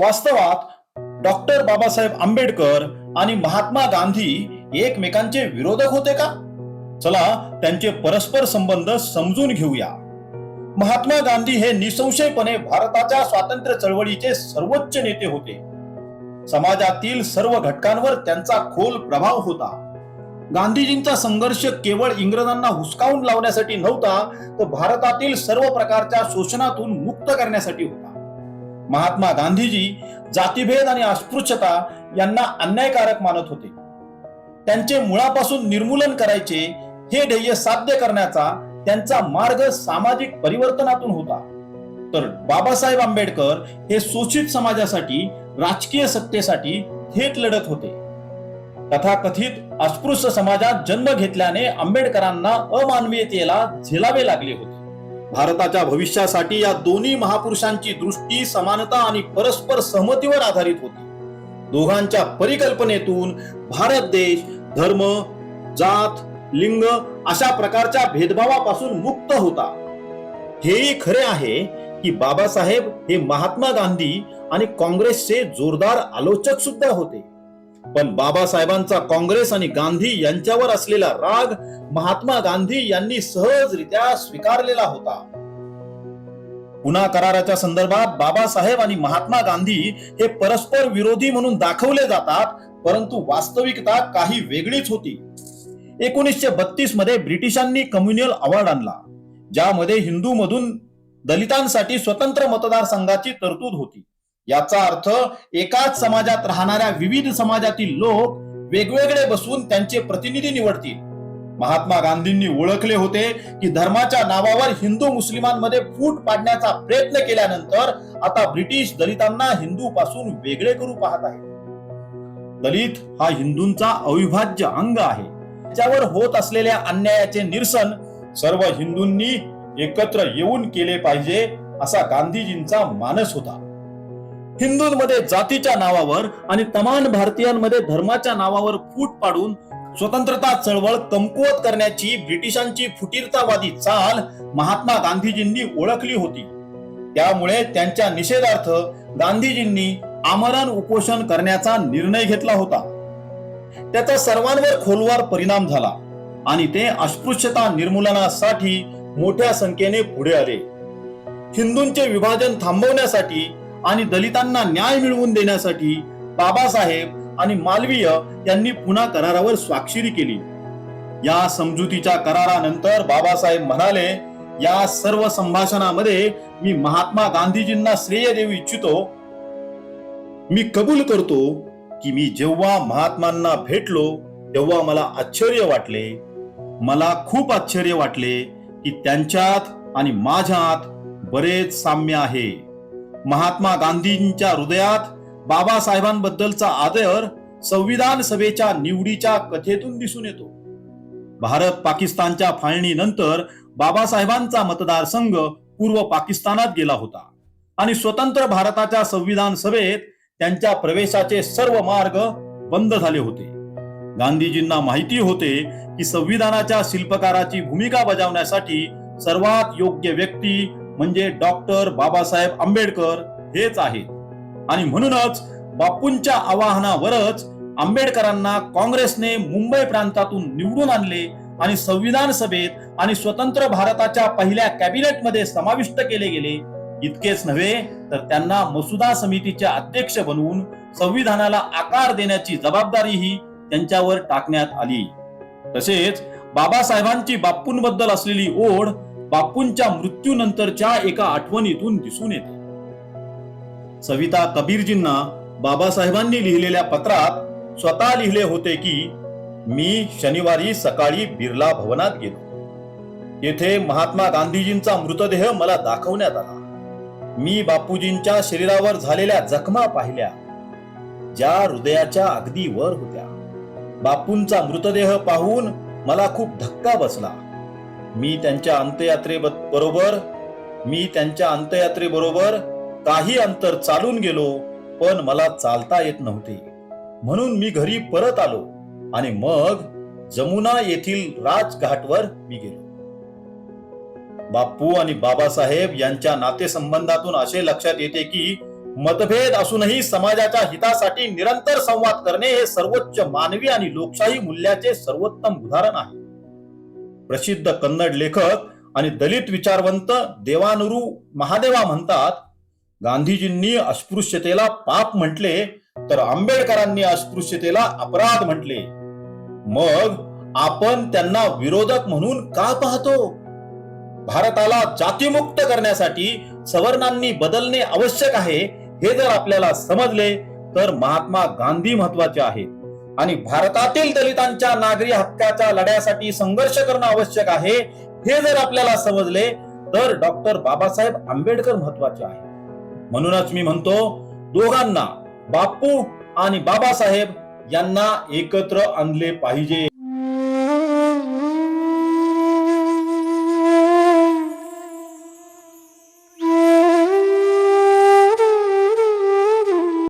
वास्तवात डॉक्टर बाबासाहेब आंबेडकर आणि महात्मा गांधी एकमेकांचे विरोधक होते का? चला त्यांचे परस्पर संबंध समजून घेऊया. महात्मा गांधी हे निसंशयपणे भारताच्या स्वातंत्र्य चळवळीचे सर्वोच्च नेते होते. समाजातील सर्व घटकांवर त्यांचा खोल प्रभाव होता. गांधीजींचा संघर्ष केवळ इंग्रजांना हुसकावून लावण्यासाठी नव्हता तर भारतातील सर्व प्रकारच्या शोषणातून मुक्त करण्यासाठी होता. महात्मा गांधीजी जातीभेद आणि अस्पृश्यता यांना अन्यायकारक मानत होते. त्यांचे मुळापासून निर्मूलन करायचे हे ध्येय साध्य करण्याचा त्यांचा मार्ग सामाजिक परिवर्तनातून होता. तर बाबासाहेब आंबेडकर हे शोषित समाजासाठी राजकीय सत्तेसाठी थेट लढत होते. तथाकथित अस्पृश्य समाजात जन्म घेतल्याने आंबेडकरांना अमानवीयतेला झेलावे लागले होते. भारताच्या भविष्यासाठी या दोन्ही महापुरुषांची दृष्टी समानता आणि परस्पर सहमतीवर आधारित होती. दोघांच्या परिकल्पनेतून भारत देश धर्म जात लिंग अशा प्रकारच्या भेदभावापासून मुक्त होता. हेही खरे आहे की बाबासाहेब हे महात्मा गांधी आणि काँग्रेसचे जोरदार आलोचक सुद्धा होते. पण बाबासाहेबांचा काँग्रेस आणि गांधी यांच्यावर असलेला राग महात्मा गांधी यांनी सहजरित्या स्वीकारलेला होता. पुन्हा कराराच्या संदर्भात बाबासाहेब आणि महात्मा गांधी हे परस्पर विरोधी म्हणून दाखवले जातात परंतु वास्तविकता काही वेगळीच होती. एकोणीसशे बत्तीसमध्ये ब्रिटिशांनी कम्युनियल अवॉर्ड आणला ज्यामध्ये हिंदू मधून दलितांसाठी स्वतंत्र मतदारसंघाची तरतूद होती. याचा अर्थ एकाच समाजात राहणाऱ्या विविध समाजातील लोक वेगवेगळे बसून त्यांचे प्रतिनिधी निवडतील. महात्मा गांधींनी ओळखले होते की धर्माच्या नावावर हिंदू मुस्लिमांमध्ये फूट पाडण्याचा प्रयत्न केल्यानंतर आता ब्रिटिश दलितांना हिंदू पासून वेगळे करू पाहत आहे दलित हा हिंदूंचा अविभाज्य अंग आहे. त्याच्यावर होत असलेल्या अन्यायाचे निरसन सर्व हिंदूंनी एकत्र येऊन केले पाहिजे असा गांधीजींचा मानस होता. हिंदूंमध्ये जातीच्या नावावर आणि तमाम भारतीयांमध्ये धर्माच्या नावावर फूट पाडून स्वतंत्रता चळवळ कमकुवत करण्याची ब्रिटिशांची फुटीरतावादी चाल महात्मा गांधीजींनी ओळखली होती. त्यामुळे त्यांच्या निषेधार्थ गांधीजींनी आमरण उपोषण करण्याचा निर्णय घेतला होता. त्याचा सर्वांवर खोलवर परिणाम झाला आणि ते अस्पृश्यता निर्मूलनासाठी मोठ्या संख्येने पुढे आले. हिंदूंचे विभाजन थांबवण्यासाठी आणि दलितांना न्याय मिळवून देण्यासाठी बाबासाहेब आणि मालवीय यांनी पुन्हा करारावर स्वाक्षरी केली. या समजुतीच्या करारानंतर बाबासाहेब म्हणाले या सर्व संभाषणामध्ये मी महात्मा गांधीजींना श्रेय देऊ इच्छितो. मी कबूल करतो की मी जेव्हा महात्मांना भेटलो तेव्हा मला आश्चर्य वाटले. मला खूप आश्चर्य वाटले की त्यांच्यात आणि माझ्यात बरेच साम्य आहे. महात्मा गांधींच्या हृदयात बाबासाहेबांबद्दलचा आदर संविधान सभेच्या निवडीच्या कथेतून दिसून येतो. भारत पाकिस्तानच्या फाळणीनंतर बाबासाहेबांचा मतदारसंघ पूर्व पाकिस्तानात गेला होता आणि स्वतंत्र भारताच्या संविधान सभेत त्यांच्या प्रवेशाचे सर्व मार्ग बंद झाले होते. गांधीजींना माहिती होते की संविधानाच्या शिल्पकाराची भूमिका बजावण्यासाठी सर्वात योग्य व्यक्ती म्हणजे डॉक्टर बाबासाहेब आंबेडकर हेच आहेत. आणि म्हणूनच बापूंच्या आवाहनावरच आंबेडकरांना काँग्रेसने मुंबई प्रांतातून निवडून आणले आणि संविधान सभेत आणि स्वतंत्र भारताच्या पहिल्या कॅबिनेटमध्ये समाविष्ट केले गेले. इतकेच नव्हे तर त्यांना मसुदा समितीचे अध्यक्ष बनवून संविधानाला आकार देण्याची जबाबदारीही त्यांच्यावर टाकण्यात आली. तसेच बाबासाहेबांची बापूंबद्दल असलेली ओढ बापूंच्या मृत्यूनंतरच्या एका आठवणीतून दिसून येते. सविता कबीरजींना बाबासाहेबांनी लिहिलेल्या पत्रात स्वतः लिहिले होते की मी शनिवारी सकाळी बिर्ला भवनात गेलो. येथे महात्मा गांधीजींचा मृतदेह मला दाखवण्यात आला. मी बापूजींच्या शरीरावर झालेल्या जखमा पाहिल्या. ज्या हृदयाच्या अगदी वर होत्या. बापूंचा मृतदेह पाहून मला खूप धक्का बसला. मी त्यांच्या अंत्ययात्रे बरोबर मी त्यांच्या अंत्ययात्रेबरोबर काही अंतर चालून गेलो पण मला चालता येत नव्हते. म्हणून मी घरी परत आलो आणि मग जमुना येथील राजघाटवर मी गेलो. बाप्पू आणि बाबासाहेब यांच्या नातेसंबंधातून असे लक्षात येते की मतभेद असूनही समाजाच्या हितासाठी निरंतर संवाद करणे हे सर्वोच्च मानवी आणि लोकशाही मूल्याचे सर्वोत्तम उदाहरण आहे. प्रसिद्ध कन्नड लेखक आणि दलित विचारवंत देवानुरू महादेवा म्हणतात गांधीजींनी अस्पृश्यतेला पाप म्हटले तर आंबेडकरांनी अस्पृश्यतेला अपराध म्हटले. मग आपण त्यांना विरोधक म्हणून का पाहतो? भारताला जातीमुक्त करण्यासाठी सवर्णांनी बदलणे आवश्यक आहे हे जर आपल्याला समजले तर महात्मा गांधी महत्त्वाचे आहेत. आणि भारतातील दलितांच्या नागरी हक्काच्या लढ्यासाठी संघर्ष करणं आवश्यक आहे हे जर आपल्याला समजले तर डॉक्टर बाबासाहेब आंबेडकर महत्त्वाचे आहे म्हणूनच मी म्हणतो दोघांना बापू आणि बाबासाहेब यांना एकत्र आणले पाहिजे.